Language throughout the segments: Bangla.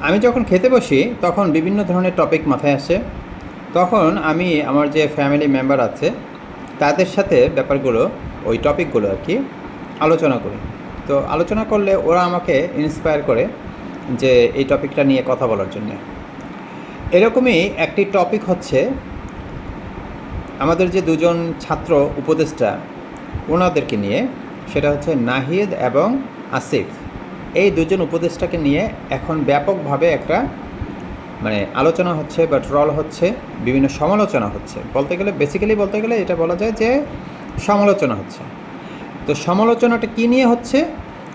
আমি যখন খেতে বসি, তখন বিভিন্ন ধরনের টপিক মাথায় আসে। তখন আমি আমার যে ফ্যামিলি মেম্বার আছে, তাদের সাথে ব্যাপারগুলো, ওই টপিকগুলো আর কি, আলোচনা করি। তো আলোচনা করলে ওরা আমাকে ইন্সপায়ার করে যে এই টপিকটা নিয়ে কথা বলার জন্য। এরকমই একটি টপিক হচ্ছে, আমাদের যে দুজন ছাত্র উপদেষ্টা ওনাদেরকে নিয়ে, সেটা হচ্ছে নাহিদ এবং আসিফ। দুজন উপদেষ্টাকে নিয়ে এখন ব্যাপকভাবে একটা মানে আলোচনা হচ্ছে বা ট্রল হচ্ছে, বিভিন্ন সমালোচনা হচ্ছে। বলতে গেলে বেসিক্যালি বলতে গেলে এটা বলা যায় যে সমালোচনা হচ্ছে। তো সমালোচনাটা কী নিয়ে হচ্ছে?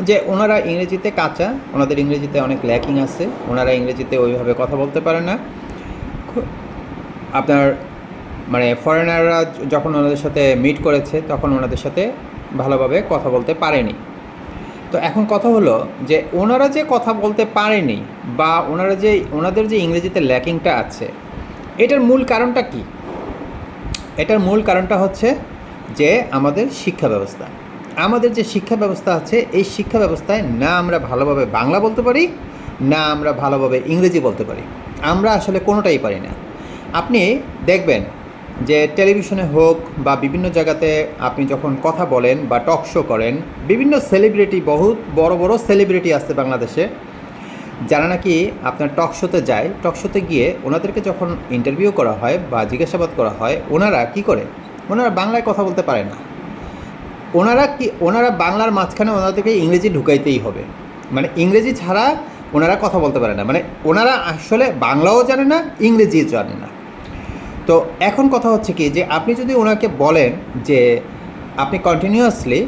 যে ওনারা ইংরেজিতে কাঁচা, ওনাদের ইংরেজিতে অনেক ল্যাকিং আছে, ওনারা ইংরেজিতে ওইভাবে কথা বলতে পারে না। আপনার মানে ফরেনাররা যখন ওনাদের সাথে মিট করেছে, তখন ওনাদের সাথে ভালোভাবে কথা বলতে পারেনি। তো এখন কথা হলো যে ওনারা যে কথা বলতে পারেনি বা ওনারা যে, ওনাদের যে ইংরেজিতে ল্যাকিংটা আছে, এটার মূল কারণটা কি? এটার মূল কারণটা হচ্ছে যে আমাদের শিক্ষা ব্যবস্থা। আমাদের যে শিক্ষা ব্যবস্থা আছে, এই শিক্ষা ব্যবস্থায় না আমরা ভালোভাবে বাংলা বলতে পারি, না আমরা ভালোভাবে ইংরেজি বলতে পারি। আমরা আসলে কোনোটাই পারি না। আপনি দেখবেন যে টেলিভিশনে হোক বা বিভিন্ন জায়গাতে আপনি যখন কথা বলেন বা টক শো করেন, বিভিন্ন সেলিব্রিটি বহুত বড় বড় সেলিব্রিটি আছে বাংলাদেশে। যারা নাকি আপনার টক শোতে যায়, টক শোতে গিয়ে ওনাদেরকে যখন ইন্টারভিউ করা হয় বা জিজ্ঞাসাবাদ করা হয়, ওনারা কি করে? ওনারা বাংলায় কথা বলতে পারে না। ওনারা কি, ওনারা বাংলার মাঝখানে ওনাদেরকে ইংরেজি ঢুকাইতেই হবে। মানে ইংরেজি ছাড়া ওনারা কথা বলতে পারে না। মানে ওনারা আসলে বাংলাও জানে না, ইংরেজিও জানে না। তো এখন কথা হচ্ছে কি যে আপনি যদি ওনাকে বলেন যে আপনি কন্টিনিউয়াসলি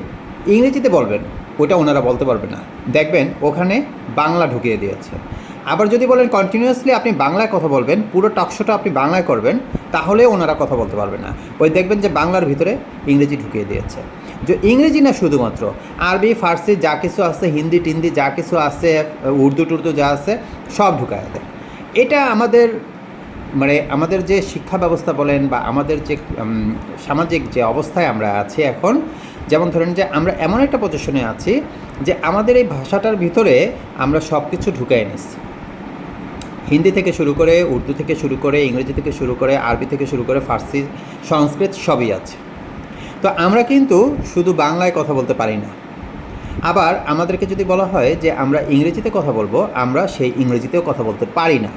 ইংরেজিতে বলবেন ওটা ওনারা বলতে পারবে না। দেখবেন ওখানে বাংলা ঢুকিয়ে দিয়েছে। আবার যদি বলেন কন্টিনিউয়াসলি আপনি বাংলায় কথা বলবেন, পুরো টকশোটা আপনি বাংলায় করবেন, তাহলে ওনারা কথা বলতে পারবে না। ওই দেখবেন যে বাংলার ভিতরে ইংরেজি ঢুকিয়ে দিয়েছে। যে ইংরেজি না শুধুমাত্র, আরবি, ফার্সি যা কিছু আছে, হিন্দি, টিন্দি যা কিছু আছে, উর্দু, টুর্দু যা আছে, সব ঢুকায় দেয়। এটা আমাদের মানে আমাদের যে শিক্ষা ব্যবস্থা বলেন বা আমাদের যে সামাজিক যে অবস্থায় আমরা আছি এখন, যেমন ধরেন যে আমরা এমন একটা পজিশনে আছি যে আমাদের এই ভাষাটার ভিতরে আমরা সব কিছু ঢুকাই নিচ্ছি। হিন্দি থেকে শুরু করে উর্দু থেকে শুরু করে ইংরেজি থেকে শুরু করে আরবি থেকে শুরু করে ফার্সি, সংস্কৃত সবই আছে। তো আমরা কিন্তু শুধু বাংলায় কথা বলতে পারি না। আবার আমাদেরকে যদি বলা হয় যে আমরা ইংরেজিতে কথা বলব, আমরা সেই ইংরেজিতেও কথা বলতে পারি না।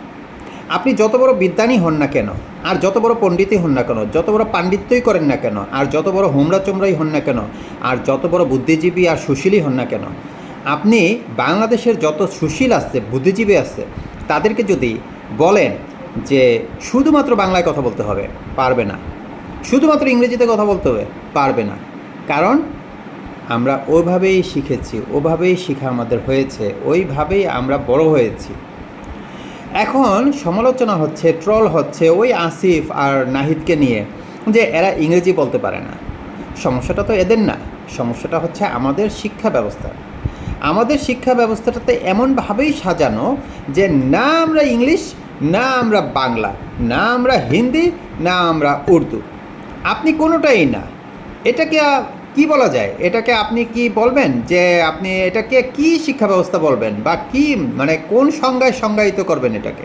আপনি যত বড় বিদ্যানী হন না কেন, আর যত বড় পণ্ডিতই হন না কেন, যত বড় পাণ্ডিত্যই করেন না কেন, আর যত বড় হোমরা চোমরাই হন না কেন, আর যত বড় বুদ্ধিজীবী আর সুশীলই হন না কেন, আপনি বাংলাদেশের যত সুশীল আছে, বুদ্ধিজীবী আছে, তাদেরকে যদি বলেন যে শুধুমাত্র বাংলায় কথা বলতে হবে, পারবে না। শুধুমাত্র ইংরেজিতে কথা বলতে হবে, পারবে না। কারণ আমরা ওইভাবেই শিখেছি ওভাবেই শেখা আমাদের হয়েছে, ওইভাবেই আমরা বড় হয়েছি। এখন সমালোচনা হচ্ছে ট্রল হচ্ছে ওই আসিফ আর নাহিদকে নিয়ে, যে এরা ইংরেজি বলতে পারে না। সমস্যাটা তো এদের না, সমস্যাটা হচ্ছে আমাদের শিক্ষা ব্যবস্থা। আমাদের শিক্ষা ব্যবস্থাটাতে এমনভাবেই সাজানো যে না আমরা ইংলিশ, না আমরা বাংলা, না আমরা হিন্দি, না আমরা উর্দু। আপনি কোনোটাই না। এটাকে কি বলা যায়? এটাকে আপনি কি বলবেন? যে আপনি এটাকে কি শিক্ষা ব্যবস্থা বলবেন? বা কি মানে কোন সংজ্ঞায় সংজ্ঞায়িত করবেন এটাকে?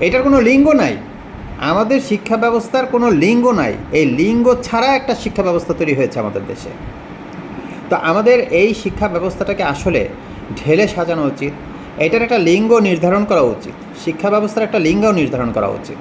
এটার কোনো লিঙ্গ নাই। আমাদের শিক্ষা ব্যবস্থার কোনো লিঙ্গ নাই। এই লিঙ্গ ছাড়া একটা শিক্ষা ব্যবস্থা তৈরি হয়েছে আমাদের দেশে। তো আমাদের এই শিক্ষা ব্যবস্থাটাকে আসলে ঢেলে সাজানো উচিত। এটার একটা লিঙ্গ নির্ধারণ করা উচিত। শিক্ষা ব্যবস্থার একটা লিঙ্গ নির্ধারণ করা উচিত।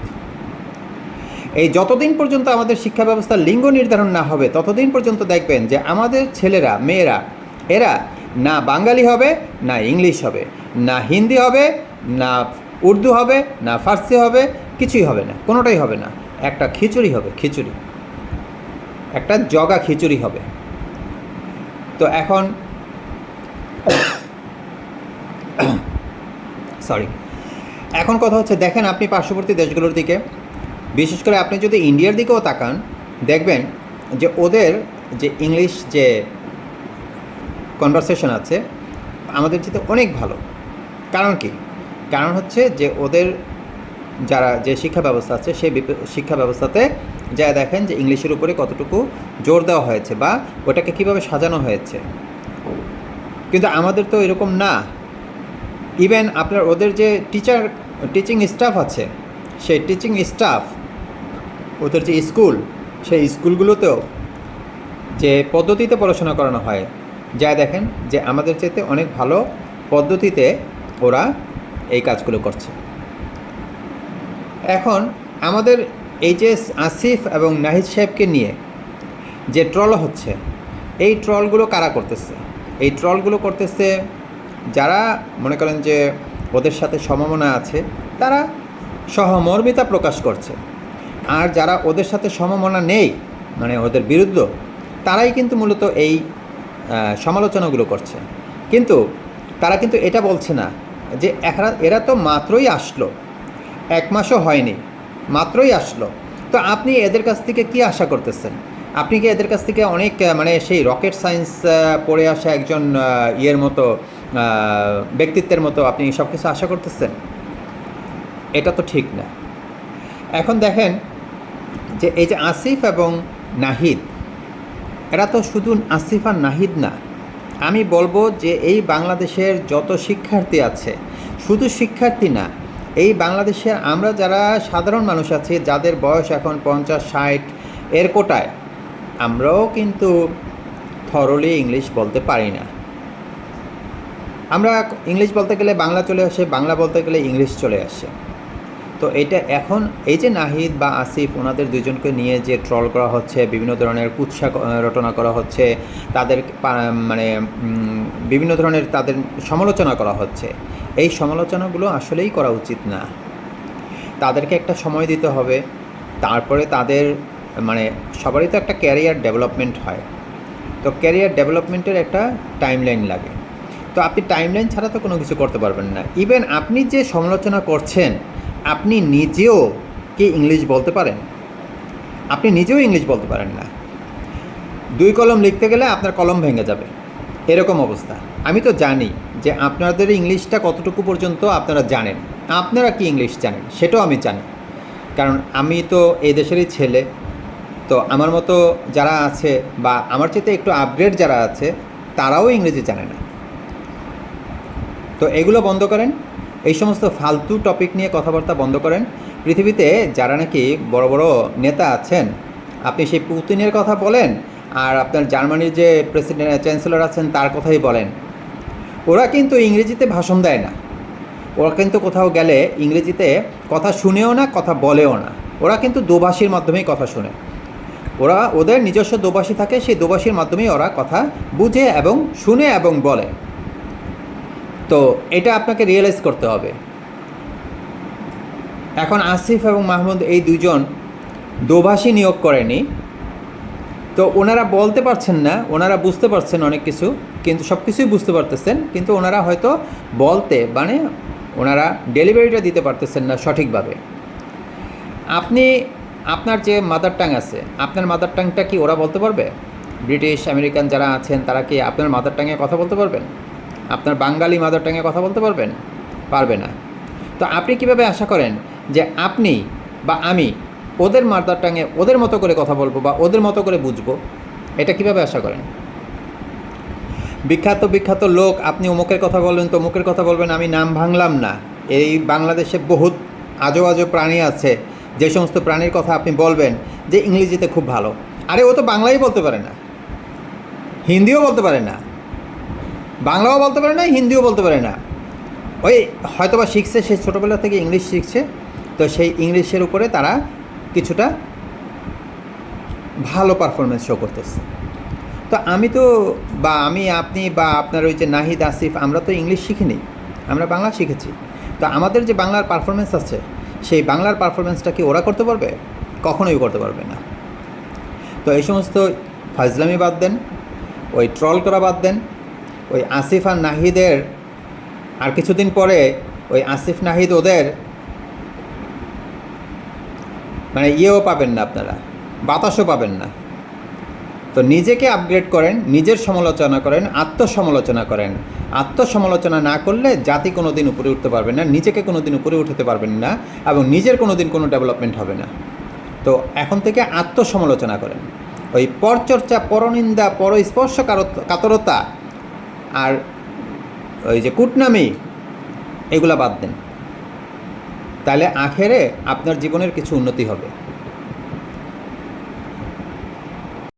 এই যতদিন পর্যন্ত আমাদের শিক্ষা ব্যবস্থার লিঙ্গ নির্ধারণ না হবে, ততদিন পর্যন্ত দেখবেন যে আমাদের ছেলেরা, মেয়েরা, এরা না বাঙালি হবে, না ইংলিশ হবে, না হিন্দি হবে, না উর্দু হবে, না ফার্সি হবে, কিছুই হবে না, কোনোটাই হবে না। একটা খিচুড়ি হবে, খিচুড়ি। একটা জগা খিচুড়ি হবে। তো এখন সরি এখন কথা হচ্ছে, দেখেন আপনি পার্শ্ববর্তী দেশগুলোর দিকে। বিশেষ করে আপনি যদি ইন্ডিয়ার দিকেও তাকান, দেখবেন যে ওদের যে ইংলিশ যে কনভারসেশন আছে, আমাদের যেতে অনেক ভালো। কারণ কি? কারণ হচ্ছে যে ওদের যারা যে শিক্ষা ব্যবস্থা আছে, সেই শিক্ষা ব্যবস্থাতে যা দেখেন যে ইংলিশের উপরে কতটুকু জোর দেওয়া হয়েছে বা ওটাকে কীভাবে সাজানো হয়েছে। কিন্তু আমাদের তো এরকম না। ইভেন আপনার ওদের যে টিচার টিচিং স্টাফ আছে, সেই টিচিং স্টাফ ওদের যে স্কুল, সেই স্কুলগুলোতেও যে পদ্ধতিতে পড়াশোনা করানো হয়। যা দেখেন যে আমাদের চাইতে অনেক ভালো পদ্ধতিতে ওরা এই কাজগুলো করছে। এখন আমাদের এই যে আসিফ এবং নাহিদ সাহেবকে নিয়ে যে ট্রল হচ্ছে, এই ট্রলগুলো কারা করতেছে? এই ট্রলগুলো করতেছে যারা মনে করেন যে ওদের সাথে সমমনা আছে, তারা সহমর্মিতা প্রকাশ করছে। আর যারা ওদের সাথে সমমনা নেই মানে ওদের বিরুদ্ধ, তারাই কিন্তু মূলত এই সমালোচনাগুলো করছে। কিন্তু তারা কিন্তু এটা বলছে না যে এরা এরা তো মাত্রই আসলো। এক মাসও হয়নি, মাত্রই আসলো। তো আপনি এদের কাছ থেকে কি আশা করতেছেন? আপনি কি এদের কাছ থেকে অনেক মানে সেই রকেট সায়েন্স পড়ে আসা একজন ইয়ের মতো ব্যক্তিত্বের মতো আপনি সব কিছু আশা করতেছেন? এটা তো ঠিক না। এখন দেখেন যে এই যে আসিফ এবং নাহিদ, এরা তো শুধু আসিফ আর নাহিদ না। আমি বলব যে এই বাংলাদেশের যত শিক্ষার্থী আছে, শুধু শিক্ষার্থী না, এই বাংলাদেশের আমরা যারা সাধারণ মানুষ আছি, যাদের বয়স এখন পঞ্চাশ, ষাট এর কোটায়, আমরাও কিন্তু থরলি ইংলিশ বলতে পারি না। আমরা ইংলিশ বলতে গেলে বাংলা চলে আসে, বাংলা বলতে গেলে ইংলিশ চলে আসে। তো এটা এখন এই যে নাহিদ বা আসিফ, ওনাদের দুজনকে নিয়ে যে ট্রল করা হচ্ছে, বিভিন্ন ধরনের কুৎসা রটনা করা হচ্ছে, তাদের মানে বিভিন্ন ধরনের তাদের সমালোচনা করা হচ্ছে। এই সমালোচনাগুলো আসলেই করা উচিত না। তাদেরকে একটা সময় দিতে হবে। তারপরে তাদের মানে সবারই তো একটা ক্যারিয়ার ডেভেলপমেন্ট হয়। তো ক্যারিয়ার ডেভেলপমেন্টের একটা টাইমলাইন লাগে। তো আপনি টাইমলাইন ছাড়া তো কোনো কিছু করতে পারবেন না। ইভেন আপনি যে সমালোচনা করছেন আপনি নিজেও কি ইংলিশ বলতে পারেন? আপনি নিজেও ইংলিশ বলতে পারেন না। দুই কলম লিখতে গেলে আপনার কলম ভেঙে যাবে। এরকম অবস্থা। আমি তো জানি যে আপনাদের ইংলিশটা কতটুকু পর্যন্ত আপনারা জানেন। আপনারা কি ইংলিশ জানেন সেটাও আমি জানি। কারণ আমি তো এই দেশেরই ছেলে। তো আমার মতো যারা আছে বা আমার চেয়ে একটু আপগ্রেড যারা আছে, তারাও ইংরেজি জানে না। তো এগুলো বন্ধ করেন। এই সমস্ত ফালতু টপিক নিয়ে কথাবার্তা বন্ধ করেন। পৃথিবীতে যারা নাকি বড় বড় নেতা আছেন, আপনি সেই পুতিনের কথা বলেন আর আপনার জার্মানির যে প্রেসিডেন্ট, চ্যান্সেলর আছেন তার কথাই বলেন। ওরা কিন্তু ইংরেজিতে ভাষণ দেয় না। ওরা কিন্তু কোথাও গেলে ইংরেজিতে কথা শুনেও না, কথা বলেও না। ওরা কিন্তু দোভাষীর মাধ্যমেই কথা শুনে। ওরা ওদের নিজস্ব দোভাষী থাকে, সেই দোভাষীর মাধ্যমেই ওরা কথা বুঝে এবং শুনে এবং বলে। তো এটা আপনাকে রিয়েলাইজ করতে হবে। এখন আসিফ এবং মাহমুদ এই দুজন দোভাষী নিয়োগ করেনি। তো ওনারা বলতে পারছেন না, ওনারা বুঝতে পারছেন অনেক কিছু, কিন্তু সব কিছুই বুঝতে পারতেছেন, কিন্তু ওনারা হয়তো বলতে মানে ওনারা ডেলিভারিটা দিতে পারতেছেন না সঠিকভাবে। আপনি, আপনার যে মাদার টাং আছে, আপনার মাদার টাংটা কি ওরা বলতে পারবে? ব্রিটিশ, আমেরিকান যারা আছেন, তারা কি আপনার মাদার টাঙে কথা বলতে পারবেন? আপনার বাঙালি মাদার টাঙে কথা বলতে পারবেন? পারবে না। তো আপনি কীভাবে আশা করেন যে আপনি বা আমি ওদের মাদার টাঙে ওদের মতো করে কথা বলব বা ওদের মতো করে বুঝব? এটা কীভাবে আশা করেন? বিখ্যাত বিখ্যাত লোক, আপনি অমুকের কথা বলবেন তো অমুকের কথা বলবেন, আমি নাম ভাঙলাম না। এই বাংলাদেশে বহুত আজো আজো প্রাণী আছে। যে সমস্ত প্রাণীর কথা আপনি বলবেন যে ইংরেজিতে খুব ভালো। আরে ও তো বাংলাই বলতে পারে না। হিন্দিও বলতে পারে না। বাংলাও বলতে পারে না, হিন্দিও বলতে পারে না। ওই হয়তোবা শিখছে, সে ছোটোবেলা থেকে ইংলিশ শিখছে। তো সেই ইংলিশের উপরে তারা কিছুটা ভালো পারফরমেন্স শো করতেছে। তো আমি তো বা আমি, আপনি বা আপনার ওই যে নাহিদ, আসিফ, আমরা তো ইংলিশ শিখিনি। আমরা বাংলা শিখেছি। তো আমাদের যে বাংলার পারফরমেন্স আছে, সেই বাংলার পারফরমেন্সটা কি ওরা করতে পারবে? কখনোই করতে পারবে না। তো এই সমস্ত ফাজলামি বাদ দেন, ওই ট্রল করা বাদ দেন ওই আসিফ আর নাহিদের আর কিছুদিন পরে ওই আসিফ নাহিদ ওদের মানে ইয়েও পাবেন না আপনারা, বাতাসও পাবেন না। তো নিজেকে আপগ্রেড করেন, নিজের সমালোচনা করেন, আত্মসমালোচনা করেন। আত্মসমালোচনা না করলে জাতি কোনো দিন উপরে উঠতে পারবে না, নিজেকে কোনো দিন উপরে উঠতে পারবেন না এবং নিজের কোনো দিন কোনো ডেভেলপমেন্ট হবে না। তো এখন থেকে আত্মসমালোচনা করেন। ওই পরচর্চা, পরনিন্দা, পরস্পর্শ কাতরতা আর ওই যে কুটনামি এগুলা বাদ দেন। তাহলে আখেরে আপনার জীবনের কিছু উন্নতি হবে।